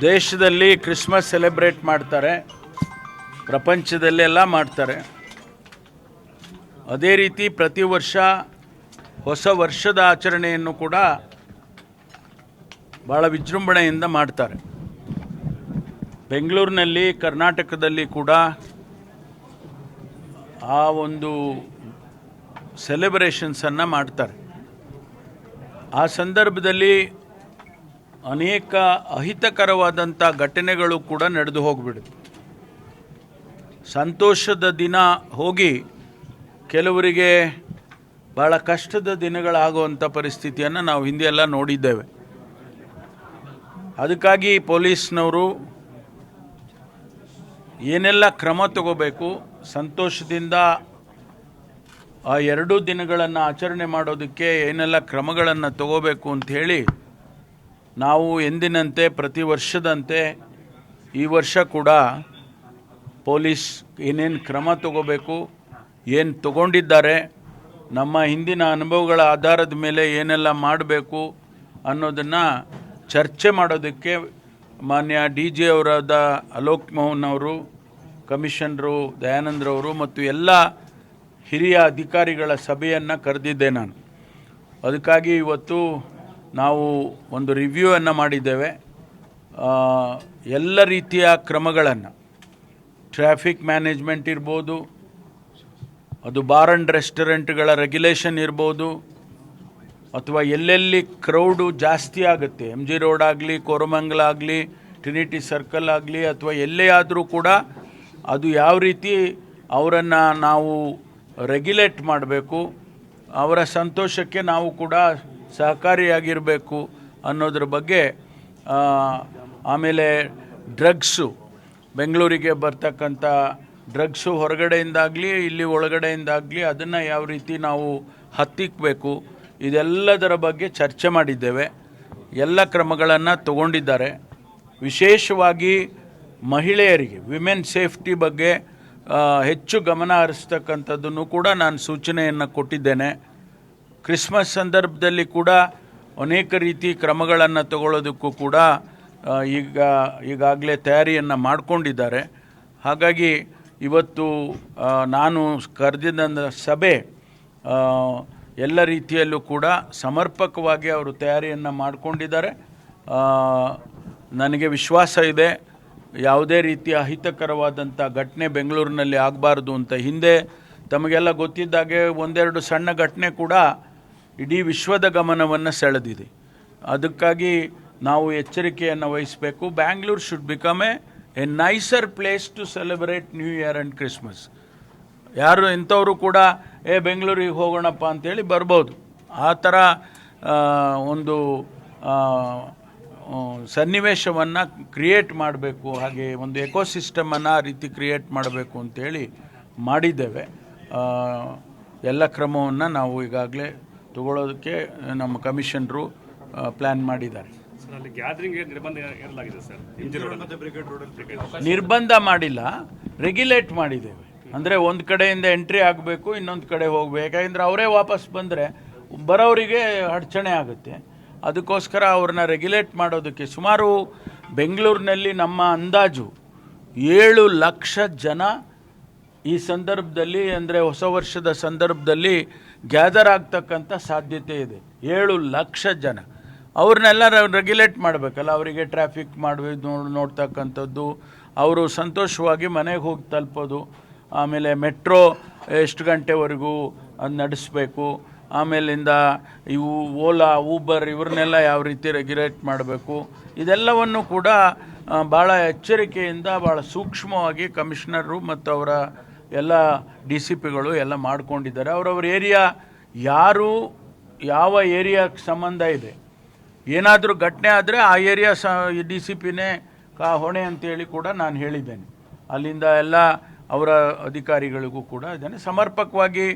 ದೇಶದಲ್ಲಿ Christmas celebrate ಮಾಡ್ತಾರೆ. ಪ್ರಪಂಚದಲ್ಲೆಲ್ಲ ಮಾಡ್ತಾರೆ. ಅದೇ ರೀತಿ ಪ್ರತಿ ವರ್ಷ ಹೊಸ ವರ್ಷದ ಆಚರಣೆಯನ್ನು ಕೂಡ ಭಾಳ ವಿಜೃಂಭಣೆಯಿಂದ ಮಾಡ್ತಾರೆ. ಬೆಂಗಳೂರಿನಲ್ಲಿ, ಕರ್ನಾಟಕದಲ್ಲಿ ಕೂಡ ಆ ಒಂದು ಸೆಲೆಬ್ರೇಷನ್ಸನ್ನು ಮಾಡ್ತಾರೆ. ಆ ಸಂದರ್ಭದಲ್ಲಿ ಅನೇಕ ಅಹಿತಕರವಾದಂಥ ಘಟನೆಗಳು ಕೂಡ ನಡೆದು ಹೋಗಿಬಿಡುತ್ತೆ. ಸಂತೋಷದ ದಿನ ಹೋಗಿ ಕೆಲವರಿಗೆ ಭಾಳ ಕಷ್ಟದ ದಿನಗಳಾಗುವಂಥ ಪರಿಸ್ಥಿತಿಯನ್ನು ನಾವು ಹಿಂದೆಲ್ಲ ನೋಡಿದ್ದೇವೆ. ಅದಕ್ಕಾಗಿ ಪೊಲೀಸ್ನವರು ಏನೆಲ್ಲ ಕ್ರಮ ತಗೋಬೇಕು, ಸಂತೋಷದಿಂದ ಆ ಎರಡೂ ದಿನಗಳನ್ನು ಆಚರಣೆ ಮಾಡೋದಕ್ಕೆ ಏನೆಲ್ಲ ಕ್ರಮಗಳನ್ನು ತಗೋಬೇಕು ಅಂತ ಹೇಳಿ ನಾವು ಎಂದಿನಂತೆ, ಪ್ರತಿ ವರ್ಷದಂತೆ, ಈ ವರ್ಷ ಕೂಡ ಪೊಲೀಸ್ ಏನೇನು ಕ್ರಮ ತಗೋಬೇಕು, ಏನು ತಗೊಂಡಿದ್ದಾರೆ, ನಮ್ಮ ಹಿಂದಿನ ಅನುಭವಗಳ ಆಧಾರದ ಮೇಲೆ ಏನೆಲ್ಲ ಮಾಡಬೇಕು ಅನ್ನೋದನ್ನು ಚರ್ಚೆ ಮಾಡೋದಕ್ಕೆ ಮಾನ್ಯ ಡಿ ಜಿ ಅವರಾದ ಅಲೋಕ್ ಮೋಹನ್ ಅವರು, ಕಮಿಷನರು ದಯಾನಂದ್ರವರು ಮತ್ತು ಎಲ್ಲ ಹಿರಿಯ ಅಧಿಕಾರಿಗಳ ಸಭೆಯನ್ನು ಕರೆದಿದ್ದೆ ನಾನು. ಅದಕ್ಕಾಗಿ ಇವತ್ತು ನಾವು ಒಂದು ರಿವ್ಯೂವನ್ನು ಮಾಡಿದ್ದೇವೆ. ಎಲ್ಲ ರೀತಿಯ ಕ್ರಮಗಳನ್ನು. ಟ್ರಾಫಿಕ್ ಮ್ಯಾನೇಜ್ಮೆಂಟ್ ಇರ್ಬೋದು, ಅದು ಬಾರ್ ಆ್ಯಂಡ್ ರೆಸ್ಟೋರೆಂಟ್ಗಳ ರೆಗ್ಯುಲೇಷನ್ ಇರ್ಬೋದು, ಅಥವಾ ಎಲ್ಲೆಲ್ಲಿ ಕ್ರೌಡು ಜಾಸ್ತಿ ಆಗುತ್ತೆ ಎಂ ಜಿ ರೋಡ್ ಆಗಲಿ, ಕೋರಮಂಗಲ ಆಗಲಿ ಟ್ರಿನಿಟಿ ಸರ್ಕಲ್ ಆಗಲಿ, ಅಥವಾ ಎಲ್ಲೇ ಆದರೂ ಕೂಡ ಅದು ಯಾವ ರೀತಿ ಅವರನ್ನು ನಾವು ರೆಗ್ಯುಲೇಟ್ ಮಾಡಬೇಕು, ಅವರ ಸಂತೋಷಕ್ಕೆ ನಾವು ಕೂಡ ಸಹಕಾರಿಯಾಗಿರಬೇಕು ಅನ್ನೋದ್ರ ಬಗ್ಗೆ ಆಮೇಲೆ ಡ್ರಗ್ಸು, ಬೆಂಗಳೂರಿಗೆ ಬರ್ತಕ್ಕಂಥ ಡ್ರಗ್ಸು ಹೊರಗಡೆಯಿಂದಾಗಲಿ, ಇಲ್ಲಿ ಒಳಗಡೆಯಿಂದಾಗಲಿ ಅದನ್ನು ಯಾವ ರೀತಿ ನಾವು ಹತ್ತಿಕ್ಕಬೇಕು ಇದೆಲ್ಲದರ ಬಗ್ಗೆ ಚರ್ಚೆ ಮಾಡಿದ್ದೇವೆ. ಎಲ್ಲ ಕ್ರಮಗಳನ್ನು ತಗೊಂಡಿದ್ದಾರೆ. ವಿಶೇಷವಾಗಿ ಮಹಿಳೆಯರಿಗೆ ವಿಮೆನ್ ಸೇಫ್ಟಿ ಬಗ್ಗೆ ಹೆಚ್ಚು ಗಮನ ಹರಿಸ್ತಕ್ಕಂಥದ್ದನ್ನು ಕೂಡ ನಾನು ಸೂಚನೆಯನ್ನು ಕೊಟ್ಟಿದ್ದೇನೆ. ಕ್ರಿಸ್ಮಸ್ ಸಂದರ್ಭದಲ್ಲಿ ಕೂಡ ಅನೇಕ ರೀತಿ ಕ್ರಮಗಳನ್ನು ತಗೊಳ್ಳೋದಕ್ಕೂ ಕೂಡ ಈಗ, ಈಗಾಗಲೇ ತಯಾರಿಯನ್ನು ಮಾಡಿಕೊಂಡಿದ್ದಾರೆ. ಹಾಗಾಗಿ ಇವತ್ತು ನಾನು ಕರೆದಿದ್ದ ಸಭೆ ಎಲ್ಲ ರೀತಿಯಲ್ಲೂ ಕೂಡ ಸಮರ್ಪಕವಾಗಿ ಅವರು ತಯಾರಿಯನ್ನು ಮಾಡಿಕೊಂಡಿದ್ದಾರೆ. ನನಗೆ ವಿಶ್ವಾಸ ಇದೆ, ಯಾವುದೇ ರೀತಿಯ ಅಹಿತಕರವಾದಂಥ ಘಟನೆ ಬೆಂಗಳೂರಿನಲ್ಲಿ ಆಗಬಾರ್ದು ಅಂತ ಹಿಂದೆ ತಮಗೆಲ್ಲ ಗೊತ್ತಿದ್ದಾಗೆ ಒಂದೆರಡು ಸಣ್ಣ ಘಟನೆ ಕೂಡ ಇಡೀ ವಿಶ್ವದ ಗಮನವನ್ನು ಸೆಳೆದಿದೆ. ಅದಕ್ಕಾಗಿ ನಾವು ಎಚ್ಚರಿಕೆಯನ್ನು ವಹಿಸಬೇಕು. Bangalore should become a a nicer place to celebrate new year and Christmas ಯಾರು ಇಂಥವರು ಕೂಡ, ಏ, ಬೆಂಗಳೂರಿಗೆ ಹೋಗೋಣಪ್ಪ ಅಂತೇಳಿ ಬರ್ಬೋದು. ಆ ಥರ ಒಂದು ಸನ್ನಿವೇಶವನ್ನು ಕ್ರಿಯೇಟ್ ಮಾಡಬೇಕು. ಹಾಗೆ ಒಂದು ಎಕೋಸಿಸ್ಟಮನ್ನು ಆ ರೀತಿ ಕ್ರಿಯೇಟ್ ಮಾಡಬೇಕು ಅಂತೇಳಿ ಮಾಡಿದ್ದೇವೆ. ಎಲ್ಲ ಕ್ರಮವನ್ನು ನಾವು ಈಗಾಗಲೇ ತಗೊಳ್ಳೋದಕ್ಕೆ ನಮ್ಮ ಕಮಿಷನರು ಪ್ಲ್ಯಾನ್ ಮಾಡಿದ್ದಾರೆ. ಸರ್ ಅಲ್ಲಿ ಗ್ಯಾದರಿಂಗ್ ನಿರ್ಬಂಧ ಏರಲಾಗಿದೆ ಸರ್? ಎಂಜಿ ರೋಡ್ ನಿರ್ಬಂಧ ಮಾಡಿಲ್ಲ ರೆಗ್ಯುಲೇಟ್ ಮಾಡಿದ್ದೇವೆ. ಅಂದರೆ ಒಂದು ಕಡೆಯಿಂದ ಎಂಟ್ರಿ ಆಗಬೇಕು ಇನ್ನೊಂದು ಕಡೆ ಹೋಗಬೇಕು. ಯಾಕೆಂದರೆ ಅವರೇ ವಾಪಸ್ ಬಂದರೆ ಬರೋರಿಗೆ ಅಡಚಣೆ ಆಗುತ್ತೆ. ಅದಕ್ಕೋಸ್ಕರ ಅವ್ರನ್ನ ರೆಗ್ಯುಲೇಟ್ ಮಾಡೋದಕ್ಕೆ ಸುಮಾರು ಬೆಂಗಳೂರಿನಲ್ಲಿ ನಮ್ಮ ಅಂದಾಜು ಏಳು ಲಕ್ಷ ಜನ ಈ ಸಂದರ್ಭದಲ್ಲಿ ಅಂದರೆ ಹೊಸ ವರ್ಷದ ಸಂದರ್ಭದಲ್ಲಿ ಗ್ಯಾದರ್ ಆಗ್ತಕ್ಕಂಥ ಸಾಧ್ಯತೆ ಇದೆ. ಏಳು ಲಕ್ಷ ಜನ. ಅವ್ರನ್ನೆಲ್ಲ ರೆಗ್ಯುಲೇಟ್ ಮಾಡಬೇಕಲ್ಲ, ಅವರಿಗೆ ಟ್ರಾಫಿಕ್ ಮಾಡಬೇಕು ನೋಡಿ, ನೋಡ್ತಕ್ಕಂಥದ್ದು. ಅವರು ಸಂತೋಷವಾಗಿ ಮನೆಗೆ ಹೋಗಿ ತಲುಪೋದು. ಆಮೇಲೆ ಮೆಟ್ರೋ ಎಷ್ಟು ಗಂಟೆವರೆಗೂ ಅದು ನಡೆಸಬೇಕು. ಆಮೇಲಿಂದ ಇವು ಓಲಾ ಊಬರ್ ಇವ್ರನ್ನೆಲ್ಲ ಯಾವ ರೀತಿ ರೆಗ್ಯುಲೇಟ್ ಮಾಡಬೇಕು. ಇದೆಲ್ಲವನ್ನು ಕೂಡ ಭಾಳ ಎಚ್ಚರಿಕೆಯಿಂದ ಭಾಳ ಸೂಕ್ಷ್ಮವಾಗಿ ಕಮಿಷನರು ಮತ್ತು ಅವರ ಎಲ್ಲ ಡಿ ಸಿ ಪಿಗಳು ಎಲ್ಲ ಮಾಡ್ಕೊಂಡಿದ್ದಾರೆ. ಅವರವ್ರ ಏರಿಯಾ ಯಾರು, ಯಾವ ಏರಿಯಾಕ್ಕೆ ಸಂಬಂಧ ಇದೆ? ಏನಾದರೂ ಘಟನೆ ಆದರೆ ಆ ಏರಿಯಾ ಸ ಡಿ ಸಿ ಪಿನೇ ಕಾ ಹೊಣೆ ಅಂತೇಳಿ ಕೂಡ ನಾನು ಹೇಳಿದ್ದೇನೆ. ಅಲ್ಲಿಂದ ಎಲ್ಲ ಅವರ ಅಧಿಕಾರಿಗಳಿಗೂ ಕೂಡ ಇದನ್ನು ಸಮರ್ಪಕವಾಗಿ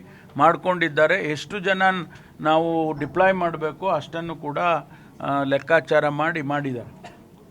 ಮಾಡಿಕೊಂಡಿದ್ದಾರೆ. ಎಷ್ಟು ಜನ ನಾವು ಡಿಪ್ಲಾಯ್ ಮಾಡಬೇಕು ಅಷ್ಟನ್ನು ಕೂಡ ಲೆಕ್ಕಾಚಾರ ಮಾಡಿ ಮಾಡಿದ್ದಾರೆ.